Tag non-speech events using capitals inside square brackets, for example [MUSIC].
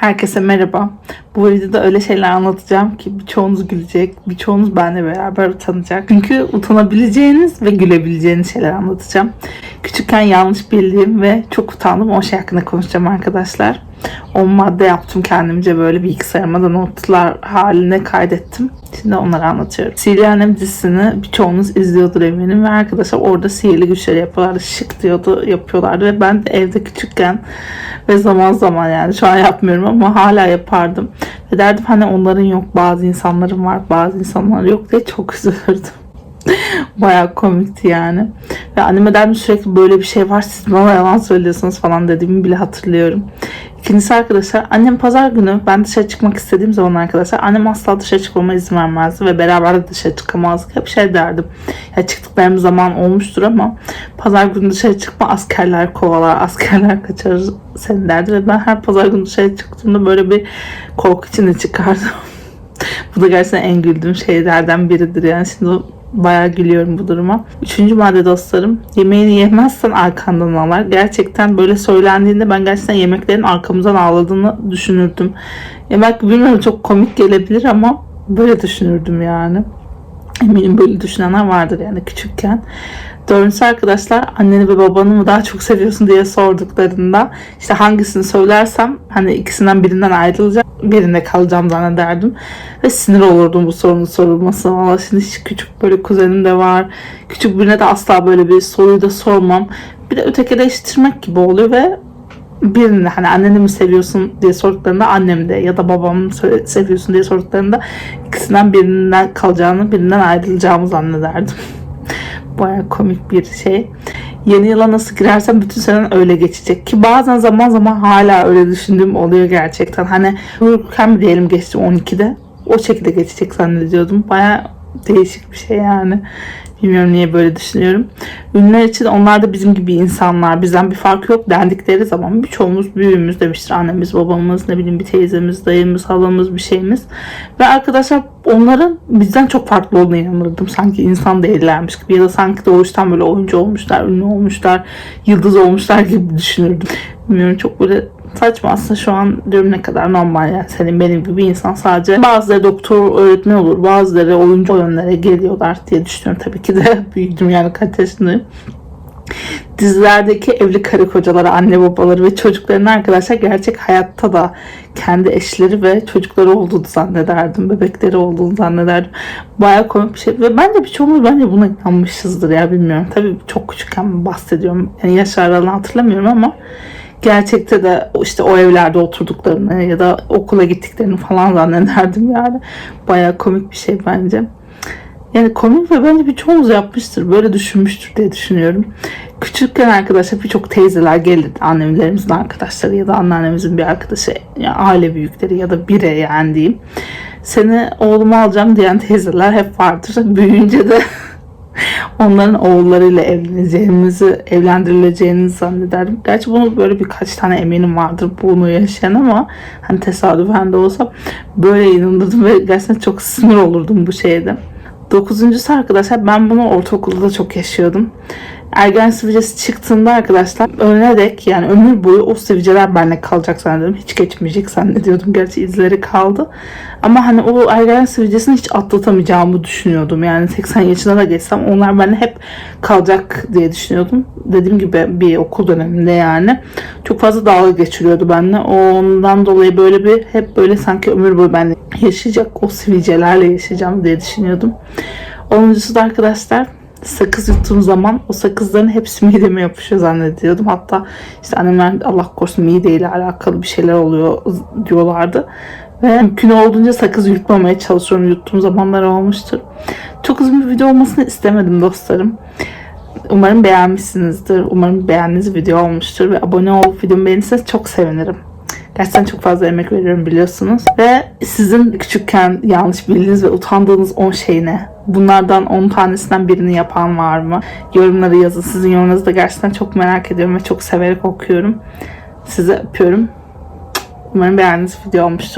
Herkese merhaba. Bu videoda öyle şeyler anlatacağım ki birçoğunuz gülecek, birçoğunuz benimle beraber utanacak. Çünkü utanabileceğiniz ve gülebileceğiniz şeyler anlatacağım. Küçükken yanlış bildiğim ve çok utandım o şey hakkında konuşacağım arkadaşlar. 10 madde yaptım kendimce böyle bilgisayarıma da notlar haline kaydettim. Şimdi onları anlatıyorum. Sihirli Annem dizisini birçoğunuz izliyordur eminim ve arkadaşlar orada sihirli güçleri yapıyorlardı. Şık diyordu yapıyorlardı ve ben de evde küçükken ve zaman zaman yani şu an yapmıyorum ama hala yapardım. Ve derdim hani onların yok bazı insanların var bazı insanlar yok diye çok üzülürdüm. [LAUGHS] Bayağı komikti yani. Ve anneme sürekli böyle bir şey var siz bana yalan söylüyorsunuz falan dediğimi bile hatırlıyorum. İkincisi arkadaşlar annem pazar günü ben dışarı çıkmak istediğim zaman arkadaşlar annem asla dışarı çıkmama izin vermezdi ve beraber de dışarı çıkamazdık. Hep şey derdim. Ya çıktıklarım zaman olmuştur ama pazar günü dışarı çıkma askerler kovalar, askerler kaçar seni derdi ve ben her pazar günü dışarı çıktığımda böyle bir korku içinde çıkardım. [LAUGHS] Bu da gerçekten en güldüğüm şeylerden biridir yani şimdi bayağı gülüyorum bu duruma. Üçüncü madde dostlarım. Yemeğini yemezsen arkandan ağlar. Gerçekten böyle söylendiğinde ben gerçekten yemeklerin arkamızdan ağladığını düşünürdüm. Yemek bilmiyorum çok komik gelebilir ama böyle düşünürdüm yani. Eminim böyle düşünenler vardır yani küçükken. Dördüncüsü arkadaşlar anneni ve babanı mı daha çok seviyorsun diye sorduklarında işte hangisini söylersem hani ikisinden birinden ayrılacağım birinde kalacağım zannederdim. Ve sinir olurdum bu sorunun sorulması. Valla şimdi hiç küçük böyle kuzenim de var. Küçük birine de asla böyle bir soruyu da sormam. Bir de ötekileştirmek gibi oluyor ve birine hani anneni mi seviyorsun diye sorduklarında annem de ya da babamı mı seviyorsun diye sorduklarında ikisinden birinden kalacağını birinden ayrılacağımı zannederdim. [LAUGHS] Baya komik bir şey. Yeni yıla nasıl girersem bütün senen öyle geçecek. Ki bazen zaman zaman hala öyle düşündüğüm oluyor gerçekten. Hani uyurken diyelim geçtim 12'de. O şekilde geçecek zannediyordum. Baya değişik bir şey yani. Bilmiyorum niye böyle düşünüyorum. Ünlüler için onlar da bizim gibi insanlar. Bizden bir fark yok dendikleri zaman birçoğumuz büyüğümüz demiştir. Annemiz, babamız, ne bileyim bir teyzemiz, dayımız, halamız bir şeyimiz. Ve arkadaşlar onların bizden çok farklı olduğunu inanırdım. Sanki insan değillermiş gibi ya da sanki doğuştan böyle oyuncu olmuşlar, ünlü olmuşlar, yıldız olmuşlar gibi düşünürdüm. Bilmiyorum çok böyle saçma aslında şu an diyorum ne kadar normal yani senin benim gibi insan sadece bazıları doktor öğretmen olur bazıları oyuncu yönlere geliyorlar diye düşünüyorum tabii ki de [LAUGHS] büyüdüm yani kaç yaşındayım dizilerdeki evli karı kocaları, anne babaları ve çocuklarını arkadaşlar gerçek hayatta da kendi eşleri ve çocukları olduğunu zannederdim. Bebekleri olduğunu zannederdim. Bayağı komik bir şey. Ve bence birçoğumuz bence buna inanmışızdır ya bilmiyorum. Tabii çok küçükken bahsediyorum. Yani yaş aralığını hatırlamıyorum ama gerçekte de işte o evlerde oturduklarını ya da okula gittiklerini falan zannederdim yani. Bayağı komik bir şey bence. Yani komik ve bence birçoğumuz yapmıştır. Böyle düşünmüştür diye düşünüyorum. Küçükken arkadaşlar birçok teyzeler gelirdi. Annemlerimizin arkadaşları ya da anneannemizin bir arkadaşı, yani aile büyükleri ya da bire yani diyeyim. Seni oğlumu alacağım diyen teyzeler hep vardır. [LAUGHS] Büyüyünce de onların oğullarıyla evleneceğimizi, evlendirileceğinizi zannederdim. Gerçi bunu böyle birkaç tane eminim vardır bunu yaşayan ama hani tesadüfen de olsa böyle inanırdım ve gerçekten çok sinir olurdum bu şeyde. Dokuzuncusu arkadaşlar ben bunu ortaokulda da çok yaşıyordum. Ergen sivilcesi çıktığında arkadaşlar ölene dek yani ömür boyu o sivilceler benimle kalacak zannediyordum. Hiç geçmeyecek zannediyordum. Gerçi izleri kaldı. Ama hani o ergen sivilcesini hiç atlatamayacağımı düşünüyordum. Yani 80 yaşına da geçsem onlar benimle hep kalacak diye düşünüyordum. Dediğim gibi bir okul döneminde yani. Çok fazla dalga geçiriyordu benimle. Ondan dolayı böyle bir hep böyle sanki ömür boyu benimle yaşayacak o sivilcelerle yaşayacağım diye düşünüyordum. Onuncusu da arkadaşlar sakız yuttuğum zaman o sakızların hepsi mideme yapışıyor zannediyordum. Hatta işte annemler Allah korusun mideyle alakalı bir şeyler oluyor diyorlardı. Ve mümkün olduğunca sakız yutmamaya çalışıyorum. Yuttuğum zamanlar olmuştur. Çok uzun bir video olmasını istemedim dostlarım. Umarım beğenmişsinizdir. Umarım beğendiğiniz video olmuştur. Ve abone olup videomu beğenirseniz çok sevinirim. Gerçekten çok fazla emek veriyorum biliyorsunuz. Ve sizin küçükken yanlış bildiğiniz ve utandığınız 10 şey ne? Bunlardan 10 tanesinden birini yapan var mı? Yorumları yazın. Sizin yorumlarınızı da gerçekten çok merak ediyorum ve çok severek okuyorum. Sizi öpüyorum. Umarım beğendiğiniz video olmuştur.